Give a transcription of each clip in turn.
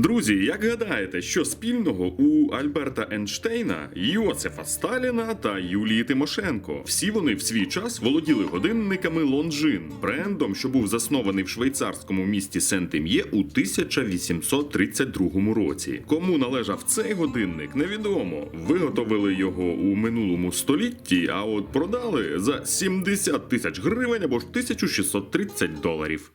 Друзі, як гадаєте, що спільного у Альберта Ейнштейна, Йосифа Сталіна та Юлії Тимошенко? Всі вони в свій час володіли годинниками Лонжин, брендом, що був заснований в швейцарському місті Сент-Ім'є у 1832 році. Кому належав цей годинник, невідомо. Виготовили його у минулому столітті, а от продали за 70 тисяч гривень або ж 1630 доларів.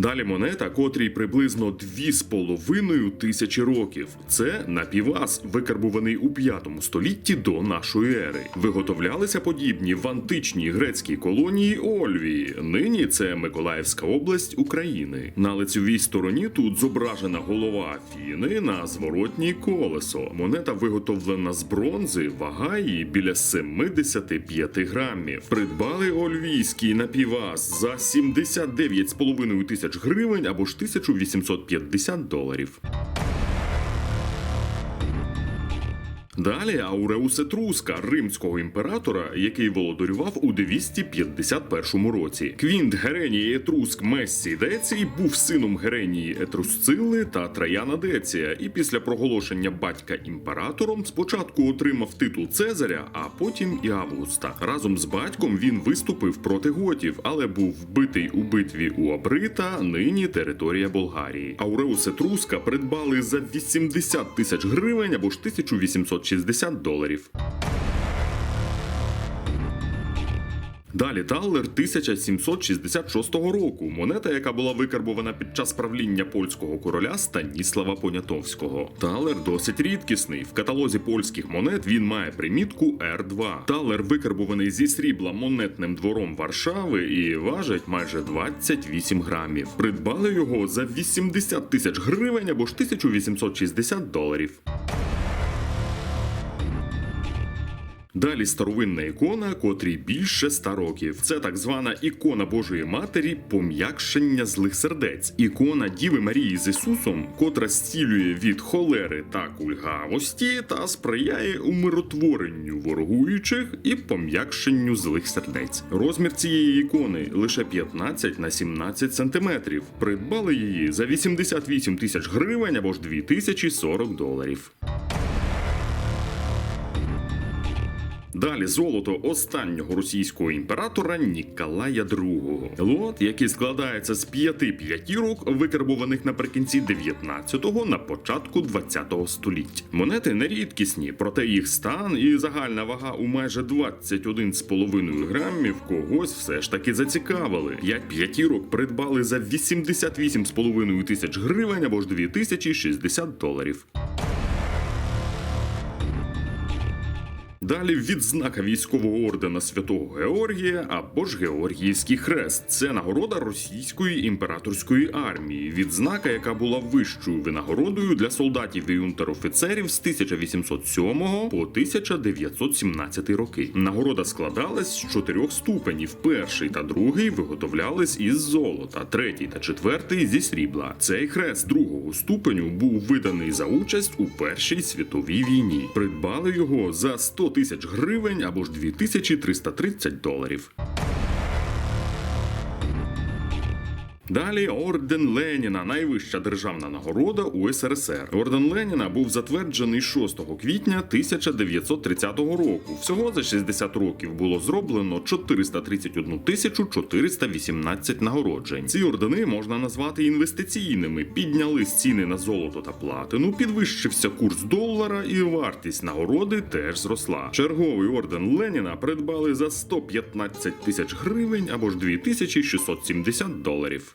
Далі монета, котрій приблизно 2,5 тисячі років. Це напівас, викарбуваний у 5 столітті до нашої ери. Виготовлялися подібні в античній грецькій колонії Ольвії. Нині це Миколаївська область України. На лицевій стороні тут зображена голова Афіни на зворотній колесо. Монета виготовлена з бронзи, вага її біля 75 грамів. Придбали ольвійський напівас за 79,5 тисяч гривень або ж 1850 доларів. Далі Ауреус Етруска, римського імператора, який володарював у 251 році. Квінт Гереній Етруск Мессі Децій був сином Геренії Етрусцили та Траяна Деція, і після проголошення батька імператором спочатку отримав титул Цезаря, а потім і Августа. Разом з батьком він виступив проти готів, але був вбитий у битві у Абрита, нині територія Болгарії. Ауреус Етруска придбали за 80 тисяч гривень або ж 1860 доларів. Далі Таллер 1766 року. Монета, яка була викарбована під час правління польського короля Станіслава Понятовського. Талер досить рідкісний. В каталозі польських монет він має примітку R2. Талер викарбований зі срібла монетним двором Варшави і важить майже 28 грамів. Придбали його за 80 тисяч гривень або ж 1860 доларів. Далі старовинна ікона, котрій більше ста років. Це так звана ікона Божої Матері пом'якшення злих сердець. Ікона Діви Марії з Ісусом, котра зцілює від холери та кульгавості та сприяє умиротворенню ворогуючих і пом'якшенню злих сердець. Розмір цієї ікони лише 15 на 17 сантиметрів. Придбали її за 88 тисяч гривень або ж 2040 доларів. Далі золото останнього російського імператора Ніколая II. Лот, який складається з п'яти п'ятірок, викарбованих наприкінці 19-го на початку 20-го століття. Монети не рідкісні, проте їх стан і загальна вага у майже 21,5 грамів когось все ж таки зацікавили. П'ять п'ятірок придбали за 88,5 тисяч гривень або ж 2060 доларів. Далі відзнака військового ордена Святого Георгія або ж Георгіївський хрест. Це нагорода російської імператорської армії. Відзнака, яка була вищою винагородою для солдатів і унтер-офіцерів з 1807 по 1917 роки. Нагорода складалась з чотирьох ступенів. Перший та другий виготовлялись із золота, третій та четвертий зі срібла. Цей хрест другого ступеню був виданий за участь у Першій світовій війні. Придбали його за 100 тисяч гривень або ж 2330 доларів. Далі орден Леніна, найвища державна нагорода у СРСР. Орден Леніна був затверджений 6 квітня 1930 року. Всього за 60 років було зроблено 431 тисячу 418 нагороджень. Ці ордени можна назвати інвестиційними. Піднялись ціни на золото та платину, підвищився курс долара, і вартість нагороди теж зросла. Черговий орден Леніна придбали за 115 тисяч гривень або ж 2670 доларів.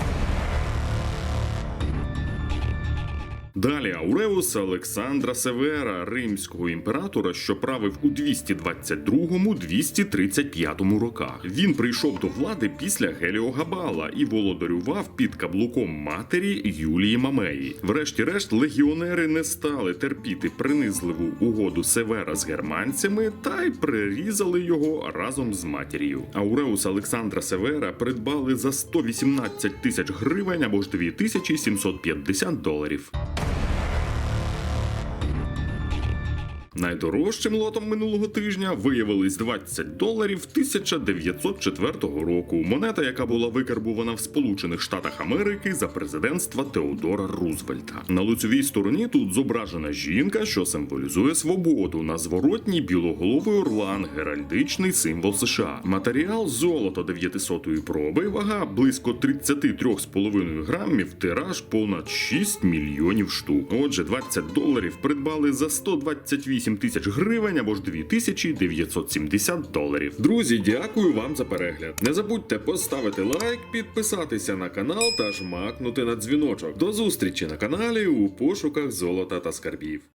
Далі Ауреус Олександра Севера, римського імператора, що правив у 222-235 роках. Він прийшов до влади після Геліогабала і володарював під каблуком матері Юлії Мамеї. Врешті-решт, легіонери не стали терпіти принизливу угоду Севера з германцями та й прирізали його разом з матір'ю. Ауреус Олександра Севера придбали за 118 тисяч гривень або ж 2750 доларів. Найдорожчим лотом минулого тижня виявились 20 доларів 1904 року. Монета, яка була викарбувана в Сполучених Штатах Америки за президентства Теодора Рузвельта. На лицевій стороні тут зображена жінка, що символізує свободу. На зворотній білоголовий орлан, геральдичний символ США. Матеріал золото 900 проби, вага близько 33,5 грамів, тираж понад 6 мільйонів штук. Отже, 20 доларів придбали за 128 тисяч гривень або ж 2970 доларів. Друзі, дякую вам за перегляд. Не забудьте поставити лайк, підписатися на канал та жмакнути на дзвіночок. До зустрічі на каналі у пошуках золота та скарбів.